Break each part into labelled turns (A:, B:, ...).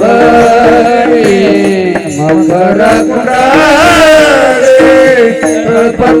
A: Para curar, para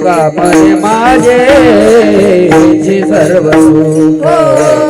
A: तुका माझे
B: माझे सर्व सुख